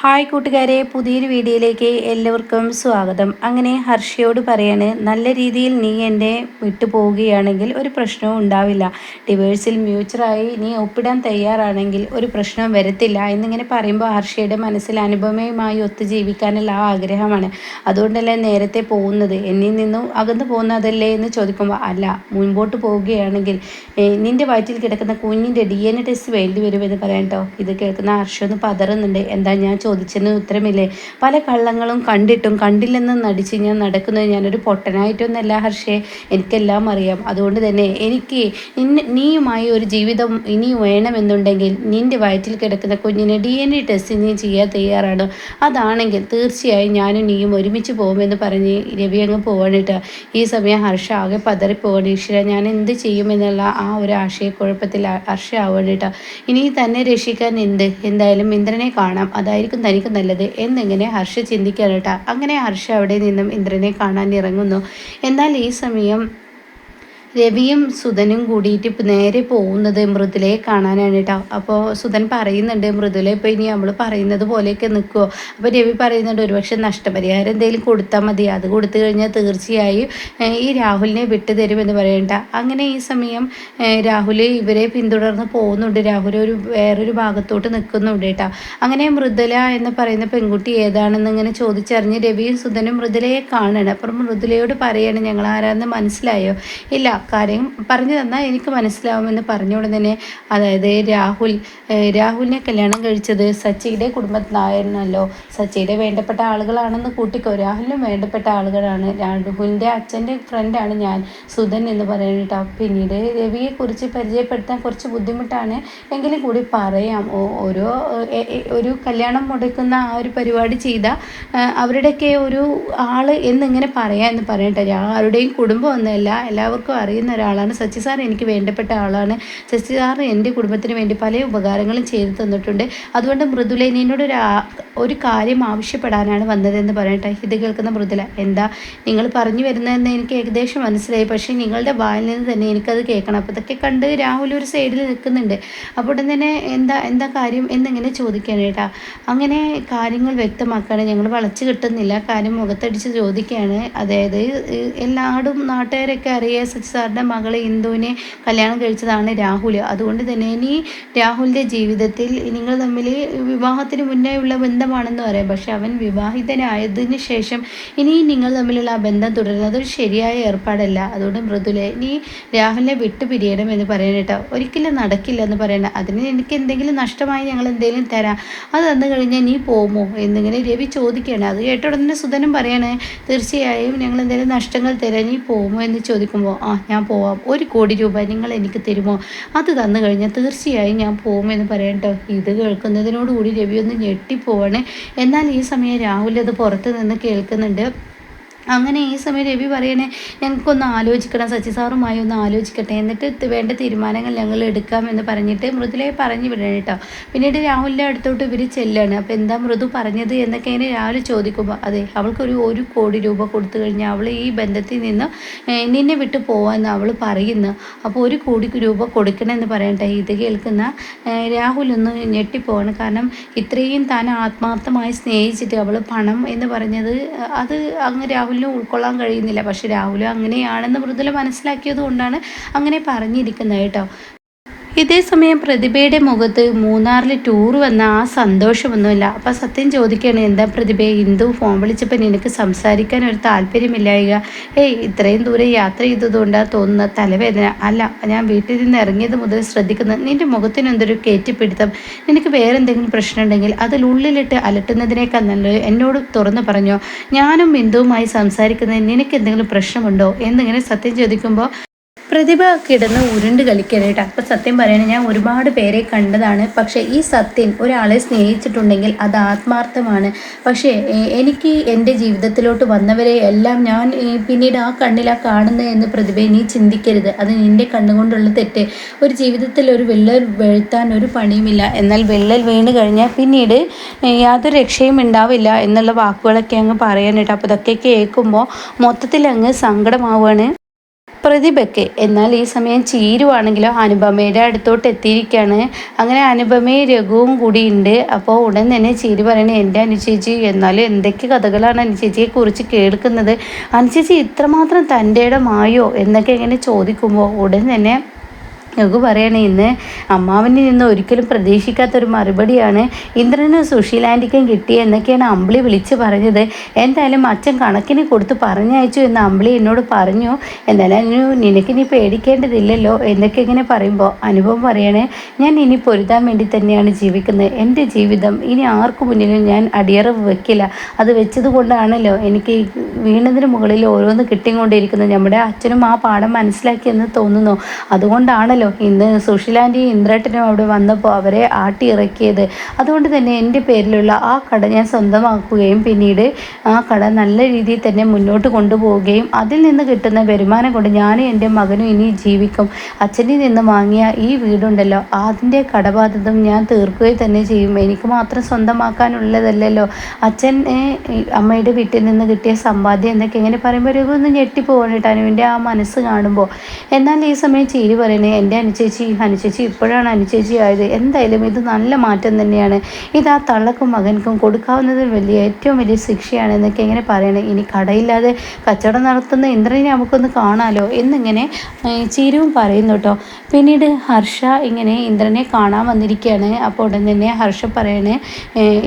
Hi കൂട്ടുകാരെ പുതിയൊരു വീഡിയോയിലേക്ക് എല്ലാവർക്കും സ്വാഗതം. അങ്ങനെ ഹർഷയോട് പറയാണ് നല്ല രീതിയിൽ നീ എന്റെ വിട്ടു പോവുകയാണെങ്കിൽ ഒരു പ്രശ്നവും ഉണ്ടാവില്ല. ഡിവേഴ്സിൽ മ്യൂച്ചറായി നീ ഒപ്പിടാൻ തയ്യാറാണെങ്കിൽ ഒരു പ്രശ്നവും വരത്തില്ല എന്നിങ്ങനെ പറയുമ്പോൾ ഹർഷയുടെ മനസ്സിൽ അനുപമയുമായി ഒത്തു ജീവിക്കാനുള്ള ആ ആഗ്രഹമാണ്. അതുകൊണ്ടല്ലേ നേരത്തെ പോകുന്നത്? എന്നിൽ നിന്നും അകന്നു പോകുന്നതല്ലേ എന്ന് ചോദിക്കുമ്പോൾ അല്ല മുൻപോട്ട് പോവുകയാണെങ്കിൽ നിന്റെ വയറ്റിൽ കിടക്കുന്ന കുഞ്ഞിന്റെ ഡി എൻ എ ടെസ്റ്റ് വേണ്ടി വരുമെന്ന് പറയാം കേട്ടോ ഇത് കേൾക്കുന്ന ഹർഷ ഒന്ന് പതറുന്നുണ്ട്. എന്താ ഞാൻ ചോദിച്ചതിന് ഉത്തരമില്ലേ? പല കള്ളങ്ങളും കണ്ടിട്ടും കണ്ടില്ലെന്ന് നടിച്ച് ഞാൻ നടക്കുന്നത് ഞാനൊരു പൊട്ടനായിട്ടൊന്നല്ല ഹർഷേ. എനിക്കെല്ലാം അറിയാം. അതുകൊണ്ട് തന്നെ എനിക്ക് നീയുമായി ഒരു ജീവിതം ഇനി വേണമെന്നുണ്ടെങ്കിൽ നിന്റെ വയറ്റിൽ കിടക്കുന്ന കുഞ്ഞിനെ ഡി എൻ എ ടെസ്റ്റ് നീ ചെയ്യാൻ തയ്യാറാണ്. അതാണെങ്കിൽ തീർച്ചയായും ഞാനും നീയും ഒരുമിച്ച് പോകുമെന്ന് പറഞ്ഞ് രവി അങ്ങ് പോവാണിട്ട്. ഈ സമയം ഹർഷ ആകെ പതറിപ്പോവാണ്. ഈശ്വര ഞാൻ എന്ത് ചെയ്യുമെന്നുള്ള ആ ഒരു ആശയക്കുഴപ്പത്തിൽ ഹർഷ ആവാണിട്ട്. ഇനി തന്നെ രക്ഷിക്കാൻ എന്ത്? എന്തായാലും ഇന്ദ്രനെ കാണാം. അതായിരിക്കും തനിക്ക് നല്ലത് എന്നിങ്ങനെ ഹർഷ ചിന്തിക്കാനിട്ട അങ്ങനെ ഹർഷ അവിടെ നിന്നും ഇന്ദ്രനെ കാണാൻ ഇറങ്ങുന്നു. എന്നാൽ ഈ സമയം രവിയും സുധനും കൂടിയിട്ട് ഇപ്പം നേരെ പോകുന്നത് മൃദുലയെ കാണാനാണ് കേട്ടോ. അപ്പോൾ സുധൻ പറയുന്നുണ്ട് മൃദുല ഇപ്പോൾ ഇനി നമ്മൾ പറയുന്നത് പോലെയൊക്കെ നിൽക്കുമോ അപ്പോൾ രവി പറയുന്നുണ്ട് ഒരുപക്ഷെ നഷ്ടപരിഹാരം എന്തെങ്കിലും കൊടുത്താൽ മതി. അത് കൊടുത്തു കഴിഞ്ഞാൽ തീർച്ചയായും ഈ രാഹുലിനെ വിട്ടു തരുമെന്ന് പറയണ്ട. അങ്ങനെ ഈ സമയം രാഹുൽ ഇവരെ പിന്തുടർന്ന് പോകുന്നുണ്ട്. രാഹുൽ ഒരു വേറൊരു ഭാഗത്തോട്ട് നിൽക്കുന്നുണ്ട് കേട്ടോ. അങ്ങനെ മൃദുല എന്ന് പറയുന്ന പെൺകുട്ടി ഏതാണെന്ന് ഇങ്ങനെ ചോദിച്ചറിഞ്ഞ് രവിയും സുധനും മൃദുലയെ കാണണം. അപ്പം മൃദുലയോട് പറയാണ് ഞങ്ങൾ ആരാന്ന് മനസ്സിലായോ? ഇല്ല കാര്യം പറഞ്ഞു തന്നാൽ എനിക്ക് മനസ്സിലാവുമെന്ന് പറഞ്ഞുകൊണ്ട് തന്നെ അതായത് രാഹുൽ രാഹുലിനെ കല്യാണം കഴിച്ചത് സച്ചിയുടെ കുടുംബത്തിലായിരുന്നല്ലോ. സച്ചിയുടെ വേണ്ടപ്പെട്ട ആളുകളാണെന്ന് കൂട്ടിക്കോ. രാഹുലിനും വേണ്ടപ്പെട്ട ആളുകളാണ്. രാഹുലിന്റെ അച്ഛന്റെ ഫ്രണ്ടാണ് ഞാൻ സുധൻ എന്ന് പറയുന്നത്. പിന്നീട് രവിയെക്കുറിച്ച് പരിചയപ്പെടുത്താൻ കുറച്ച് ബുദ്ധിമുട്ടാണ്. എങ്കിലും കൂടി പറയാം ഓരോ ഒരു കല്യാണം മുടക്കുന്ന ആ ഒരു പരിപാടി ചെയ്ത അവരുടെയൊക്കെ ഒരു ആൾ എന്നിങ്ങനെ പറയാം എന്ന് പറയട്ടെ ആരുടെയും കുടുംബം ഒന്നുമല്ല എല്ലാവർക്കും അറിയുന്ന ഒരാളാണ്. സച്ചി സാർ എനിക്ക് വേണ്ടപ്പെട്ട ആളാണ്. സച്ചി സാർ എന്റെ കുടുംബത്തിന് വേണ്ടി പല ഉപകാരങ്ങളും ചെയ്തു തന്നിട്ടുണ്ട്. അതുകൊണ്ട് മൃദുല നിന്നോട് ഒരു ഒരു കാര്യം ആവശ്യപ്പെടാനാണ് വന്നതെന്ന് പറയട്ടെ. ഇത് കേൾക്കുന്ന മൃദുല എന്താ നിങ്ങൾ പറഞ്ഞു വരുന്നതെന്ന് എനിക്ക് ഏകദേശം മനസ്സിലായി. പക്ഷേ നിങ്ങളുടെ വായിൽ നിന്ന് തന്നെ എനിക്കത് കേൾക്കണം. അപ്പോൾ ഇതൊക്കെ കണ്ട് രാഹുൽ ഒരു സൈഡിൽ നിൽക്കുന്നുണ്ട്. അപ്പോൾ ഉടൻ തന്നെ എന്താ എന്താ കാര്യം എന്നിങ്ങനെ ചോദിക്കാൻ കേട്ടാ. അങ്ങനെ കാര്യങ്ങൾ വ്യക്തമാക്കുകയാണ്. ഞങ്ങൾ വളച്ചു കിട്ടുന്നില്ല. കാര്യം മുഖത്തടിച്ച് ചോദിക്കുകയാണ്. അതായത് എല്ലാടും നാട്ടുകാരൊക്കെ അറിയാം സച്ചി സാറിന്റെ മകളെ ഇന്ദുവിനെ കല്യാണം കഴിച്ചതാണ് രാഹുൽ. അതുകൊണ്ട് തന്നെ ഇനി രാഹുലിന്റെ ജീവിതത്തിൽ നിങ്ങൾ തമ്മിൽ വിവാഹത്തിന് മുന്നേ ഉള്ള ബന്ധമാണെന്ന് പറയാം. പക്ഷെ അവൻ വിവാഹിതനായതിനു ശേഷം ഇനി നിങ്ങൾ തമ്മിലുള്ള ആ ബന്ധം തുടരുന്നത് അതൊരു ശരിയായ ഏർപ്പാടല്ല. അതുകൊണ്ട് മൃദുലെ നീ രാഹുലിനെ വിട്ടുപിരിയണം എന്ന് പറയണം കേട്ടോ. ഒരിക്കലും നടക്കില്ല എന്ന് പറയണം അതിന് എനിക്ക് എന്തെങ്കിലും നഷ്ടമായി ഞങ്ങൾ എന്തെങ്കിലും തരാം. അത് തന്നു കഴിഞ്ഞാൽ നീ പോകുമോ എന്നിങ്ങനെ രവി ചോദിക്കുകയാണ്. അത് കേട്ട ഉടനെ സുധനും പറയണേ തീർച്ചയായും ഞങ്ങൾ എന്തെങ്കിലും നഷ്ടങ്ങൾ തരാൻ നീ പോകുമോ എന്ന് ചോദിക്കുമ്പോൾ ആ ഞാൻ പോവാം. ഒരു കോടി രൂപ നിങ്ങൾ എനിക്ക് തരുമോ? അത് തന്നു കഴിഞ്ഞാൽ തീർച്ചയായും ഞാൻ പോകുമെന്ന് പറയട്ടോ. ഇത് കേൾക്കുന്നതിനോടുകൂടി രവി ഒന്ന് ഞെട്ടിപ്പോവാണ്. എന്നാൽ ഈ സമയം രാഹുൽ അത് പുറത്ത് നിന്ന് കേൾക്കുന്നുണ്ട്. അങ്ങനെ ഈ സമയം രവി പറയണേ ഞങ്ങൾക്കൊന്ന് ആലോചിക്കണം സച്ചി സാറുമായി ഒന്ന് ആലോചിക്കട്ടെ. എന്നിട്ട് വേണ്ട തീരുമാനങ്ങൾ ഞങ്ങൾ എടുക്കാം എന്ന് പറഞ്ഞിട്ട് മൃദുലയെ പറഞ്ഞു വിടണം കേട്ടോ പിന്നീട് രാഹുലിന്റെ അടുത്തോട്ട് ഇവർ ചെല്ലാണ്. അപ്പോൾ എന്താ മൃദു പറഞ്ഞത് എന്നൊക്കെ ഇങ്ങനെ രാഹുൽ ചോദിക്കുമ്പോൾ അതെ അവൾക്കൊരു ഒരു കോടി രൂപ കൊടുത്തു കഴിഞ്ഞാൽ അവൾ ഈ ബന്ധത്തിൽ നിന്ന് നിന്നെ വിട്ടു പോകാമെന്ന് അവൾ പറയുന്നു. അപ്പോൾ ഒരു കോടി രൂപ കൊടുക്കണമെന്ന് പറയട്ടെ. ഇത് കേൾക്കുന്ന രാഹുലൊന്ന് രാഹുൽ ഞെട്ടിപ്പോവാണ്. കാരണം ഇത്രയും താൻ ആത്മാർത്ഥമായി സ്നേഹിച്ചിട്ട് അവൾ പണം എന്ന് പറഞ്ഞത് അത് അങ്ങ് രാഹുലിന് ഉൾക്കൊള്ളാൻ കഴിയുന്നില്ല. പക്ഷെ രാഹുൽ അങ്ങനെയാണെന്ന് മൃദുല മനസ്സിലാക്കിയത് കൊണ്ടാണ് അങ്ങനെ പറഞ്ഞിരിക്കുന്നത് കേട്ടോ. ഇതേ സമയം പ്രതിഭയുടെ മുഖത്ത് മൂന്നാറിൽ ടൂർ വന്ന ആ സന്തോഷമൊന്നുമില്ല. അപ്പം സത്യം ചോദിക്കുകയാണ് എന്താ പ്രതിഭ ഹിന്ദു ഫോൺ വിളിച്ചപ്പോൾ നിനക്ക് സംസാരിക്കാൻ ഒരു താല്പര്യമില്ലായിക ഏയ് ഇത്രയും ദൂരം യാത്ര ചെയ്തതുകൊണ്ടാണ് തോന്നുന്ന തലവേദന. അല്ല ഞാൻ വീട്ടിൽ നിന്ന് ഇറങ്ങിയത് മുതൽ ശ്രദ്ധിക്കുന്നത് നിന്റെ മുഖത്തിന് എന്തൊരു കയറ്റിപ്പിടുത്തം നിനക്ക് വേറെ എന്തെങ്കിലും പ്രശ്നം ഉണ്ടെങ്കിൽ അതിൽ ഉള്ളിലിട്ട് അലട്ടുന്നതിനേക്കാൾ നല്ലത് എന്നോട് തുറന്നു പറഞ്ഞോ. ഞാനും ബിന്ദുവുമായി സംസാരിക്കുന്നതിന് നിനക്ക് എന്തെങ്കിലും പ്രശ്നമുണ്ടോ? എന്നിങ്ങനെ സത്യം ചോദിക്കുമ്പോൾ പ്രതിഭ കിടന്ന് ഉരുണ്ട് കളിക്കാനായിട്ട് അപ്പം സത്യം പറയണേ ഞാൻ ഒരുപാട് പേരെ കണ്ടതാണ്. പക്ഷേ ഈ സത്യൻ ഒരാളെ സ്നേഹിച്ചിട്ടുണ്ടെങ്കിൽ അത് ആത്മാർത്ഥമാണ്. പക്ഷേ എനിക്ക് എന്റെ ജീവിതത്തിലോട്ട് വന്നവരെ എല്ലാം ഞാൻ പിന്നീട് ആ കണ്ണിലാ കാണുന്നത് എന്ന് പ്രതിഭ നീ ചിന്തിക്കരുത്. അത് നിന്റെ കണ്ണുകൊണ്ടുള്ള തെറ്റ്. ഒരു ജീവിതത്തിൽ ഒരു വിള്ളൽ വീഴ്ത്താൻ ഒരു പണിയുമില്ല. എന്നാൽ വിള്ളൽ വീണ് കഴിഞ്ഞാൽ പിന്നീട് യാതൊരു രക്ഷയും ഉണ്ടാവില്ല എന്നുള്ള വാക്കുകളൊക്കെ അങ്ങ് പറയാനായിട്ട് അപ്പോൾ ഇതൊക്കെ കേൾക്കുമ്പോൾ മൊത്തത്തിൽ അങ്ങ് സങ്കടമാവുകയാണ്. പ്രതിഭയ്ക്ക്. എന്നാൽ ഈ സമയം ചീരുവാണെങ്കിലോ അനുപമയുടെ അടുത്തോട്ട് എത്തിയിരിക്കുകയാണ് അങ്ങനെ അനുപമയും രഘുവും കൂടി ഉണ്ട് അപ്പോൾ ഉടൻ തന്നെ ചീരു പറയണേ എന്റെ അനുചേച്ചി എന്നാലും എന്തൊക്കെ കഥകളാണ് അനുചേച്ചിയെ കുറിച്ച് കേൾക്കുന്നത്? അനുചേച്ചി ഇത്രമാത്രം തന്റെ ഇടമായോ എന്നൊക്കെ ഇങ്ങനെ ചോദിക്കുമ്പോൾ ഉടൻ തന്നെ ഞങ്ങൾക്ക് പറയണേ ഇന്ന് അമ്മാവനിൽ നിന്ന് ഒരിക്കലും പ്രതീക്ഷിക്കാത്തൊരു മറുപടിയാണ് ഇന്ദ്രനും സുശീലാന്റിക്കും കിട്ടി എന്നൊക്കെയാണ് അമ്പിളി വിളിച്ച് പറഞ്ഞത്. എന്തായാലും അച്ഛൻ കണക്കിന് കൊടുത്ത് പറഞ്ഞയച്ചു എന്ന് അമ്പിളി എന്നോട് പറഞ്ഞു. എന്തായാലും നിനക്ക് ഇനി പേടിക്കേണ്ടതില്ലല്ലോ എന്നൊക്കെ ഇങ്ങനെ പറയുമ്പോൾ അനുഭവം പറയണേ ഞാൻ ഇനി പൊരുതാൻ വേണ്ടി തന്നെയാണ് ജീവിക്കുന്നത്. എന്റെ ജീവിതം ഇനി ആർക്കു മുന്നിലും ഞാൻ അടിയറവ് വെക്കില്ല. അത് വെച്ചത് കൊണ്ടാണല്ലോ എനിക്ക് വീണതിന് മുകളിൽ ഓരോന്ന് കിട്ടിക്കൊണ്ടിരിക്കുന്നത് നമ്മുടെ അച്ഛനും ആ പാഠം മനസ്സിലാക്കിയെന്ന് തോന്നുന്നു. അതുകൊണ്ടാണല്ലോ ഇന്ന് സുഷിലാന്റി ഇന്ദ്രേട്ടനും അവിടെ വന്നപ്പോൾ അവരെ ആട്ടി ഇറക്കിയത് അതുകൊണ്ട് തന്നെ എന്റെ പേരിലുള്ള ആ കട ഞാൻ സ്വന്തമാക്കുകയും പിന്നീട് ആ കട നല്ല രീതിയിൽ തന്നെ മുന്നോട്ട് കൊണ്ടുപോവുകയും അതിൽ നിന്ന് കിട്ടുന്ന വരുമാനം കൊണ്ട് ഞാനും എന്റെ മകനും ഇനി ജീവിക്കും. അച്ഛനിൽ നിന്ന് വാങ്ങിയ ഈ വീടുണ്ടല്ലോ അതിന്റെ കടബാധ്യത ഞാൻ തീർക്കുകയും തന്നെ ചെയ്യും. എനിക്ക് മാത്രം സ്വന്തമാക്കാനുള്ളതല്ലല്ലോ. അച്ഛൻ അമ്മയുടെ വീട്ടിൽ നിന്ന് കിട്ടിയ സമ്പാദ്യം എന്നൊക്കെ എങ്ങനെ പറയുമ്പോൾ ഒരു ഒന്ന് ഞെട്ടിപ്പോവാണ് കേട്ടോ അനുവിന്റെ ആ മനസ്സ് കാണുമ്പോൾ എന്നാൽ ഈ സമയം ചീരി പറയുന്നത് എന്റെ അനുചേച്ചി അനുചേച്ചി ഇപ്പോഴാണ് അനുചേച്ചി ആയത്. എന്തായാലും ഇത് നല്ല മാറ്റം തന്നെയാണ്. ഇത് ആ തള്ളക്കും മകൻക്കും കൊടുക്കാവുന്നത് വലിയ ഏറ്റവും വലിയ ശിക്ഷയാണ് എന്നൊക്കെ എങ്ങനെ പറയണേ. ഇനി കടയില്ലാതെ കച്ചവടം നടത്തുന്ന ഇന്ദ്രനെ നമുക്കൊന്ന് കാണാമല്ലോ എന്നിങ്ങനെ ചീരവും പറയുന്നു കേട്ടോ. പിന്നീട് ഹർഷ ഇങ്ങനെ ഇന്ദ്രനെ കാണാൻ വന്നിരിക്കുകയാണ്. അപ്പോൾ ഉടൻ തന്നെ ഹർഷ പറയണേ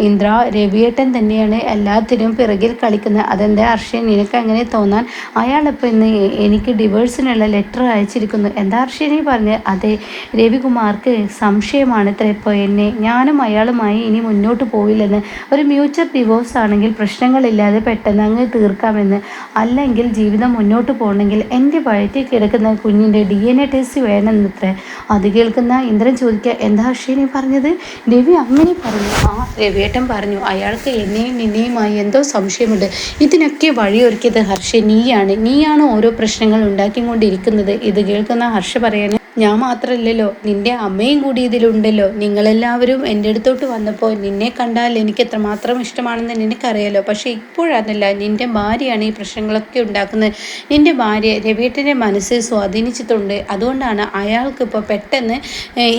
ഇന്ദ്ര രവിയേട്ടൻ തന്നെയാണ് എല്ലാത്തിനും പിറകിൽ കളിക്കുന്നത്. അതെന്താ ഹർഷ നിനക്ക് അങ്ങനെ തോന്നാൻ അയാളിപ്പോൾ ഇന്ന് എനിക്ക് ഡിവേഴ്സിനുള്ള ലെറ്റർ അയച്ചിരിക്കുന്നു. എന്താ ഹർഷ നീ പറഞ്ഞ്? അതെ രവികുമാർക്ക് സംശയമാണ് ഇത്ര. ഇപ്പോൾ എന്നെ ഞാനും അയാളുമായി ഇനി മുന്നോട്ട് പോയില്ലെന്ന് ഒരു മ്യൂച്വൽ ഡിവോഴ്സ് ആണെങ്കിൽ പ്രശ്നങ്ങളില്ലാതെ പെട്ടെന്ന് അങ്ങ് തീർക്കാമെന്ന്. അല്ലെങ്കിൽ ജീവിതം മുന്നോട്ട് പോകണമെങ്കിൽ എന്റെ വയറ്റിൽ കിടക്കുന്ന കുഞ്ഞിന്റെ ഡി എൻ എ ടെസ്റ്റ് വേണമെന്നത്രേ. അത് കേൾക്കുന്ന ഇന്ദ്രൻ ചോദിക്കുക എന്താ അക്ഷയനെ പറഞ്ഞത്? രവി അങ്ങനെ പറഞ്ഞു. ആ രവിയേട്ടൻ പറഞ്ഞു അയാൾക്ക് എന്നെയും നിന്നെയുമായി എന്തോ സംശയമുണ്ട്. ഇതിനൊക്കെ വഴിയൊരുക്കിയത് ഹർഷ നീയാണ്. നീയാണ് ഓരോ പ്രശ്നങ്ങൾ ഉണ്ടാക്കിക്കൊണ്ടിരിക്കുന്നത്. ഇത് കേൾക്കുന്ന ഹർഷ പറയാൻ ഞാൻ മാത്രമല്ലല്ലോ നിന്റെ അമ്മയും കൂടി ഇതിലുണ്ടല്ലോ. നിങ്ങളെല്ലാവരും എന്റെ അടുത്തോട്ട് വന്നപ്പോൾ നിന്നെ കണ്ടാൽ എനിക്ക് എത്രമാത്രം ഇഷ്ടമാണെന്ന് നിനക്കറിയാലോ. പക്ഷേ ഇപ്പോഴതല്ല നിന്റെ ഭാര്യയാണ് ഈ പ്രശ്നങ്ങളൊക്കെ ഉണ്ടാക്കുന്നത്. നിന്റെ ഭാര്യ രവീട്ടന്റെ മനസ്സ് സ്വാധീനിച്ചിട്ടുണ്ട്. അതുകൊണ്ടാണ് അയാൾക്ക് ഇപ്പോൾ പെട്ടെന്ന്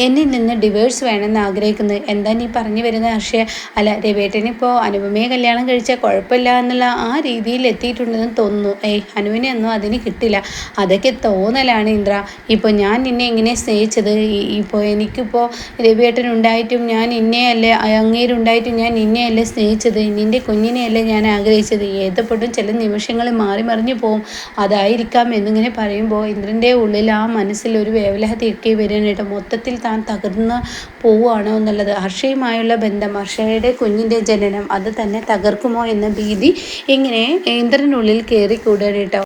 എന്നിൽ നിന്ന് ഡിവേഴ്സ് വേണമെന്ന് ആഗ്രഹിക്കുന്നത്. എന്താ നീ പറഞ്ഞു വരുന്ന ഹർഷയ അല്ല രവേട്ടനിപ്പോൾ അനുപമയെ കല്യാണം കഴിച്ചാൽ കുഴപ്പമില്ല എന്നുള്ള ആ രീതിയിൽ എത്തിയിട്ടുണ്ടെന്ന് തോന്നുന്നു. ഏയ് അനുവിനെ ഒന്നും അതിന് കിട്ടില്ല. അതൊക്കെ തോന്നലാണ് ഇന്ദ്ര. ഇപ്പോൾ ഞാൻ നിന്നെ എന്നെ എങ്ങനെ സ്നേഹിച്ചത്. ഇപ്പോൾ എനിക്കിപ്പോൾ രവിയേട്ടൻ ഉണ്ടായിട്ടും ഞാൻ ഇന്നയല്ലേ അങ്ങേരുണ്ടായിട്ടും ഞാൻ ഇന്നേയല്ലേ സ്നേഹിച്ചത്. നിന്റെ കുഞ്ഞിനെയല്ലേ ഞാൻ ആഗ്രഹിച്ചത്. ഏതപ്പെട്ടും ചില നിമിഷങ്ങൾ മാറി മറിഞ്ഞു പോകും അതായിരിക്കാം എന്നിങ്ങനെ പറയുമ്പോൾ ഇന്ദ്രന്റെ ഉള്ളിൽ ആ മനസ്സിൽ ഒരു വേവലഹതയൊക്കെ വരാനായിട്ട് മൊത്തത്തിൽ താൻ തകർന്ന് പോവുകയാണോ എന്നുള്ളത്. ഹർഷയുമായുള്ള ബന്ധം ഹർഷയുടെ കുഞ്ഞിന്റെ ജനനം അത് തന്നെ തകർക്കുമോ എന്ന ഭീതി ഇങ്ങനെ ഇന്ദ്രനുള്ളിൽ കയറി കൂടാനായിട്ടോ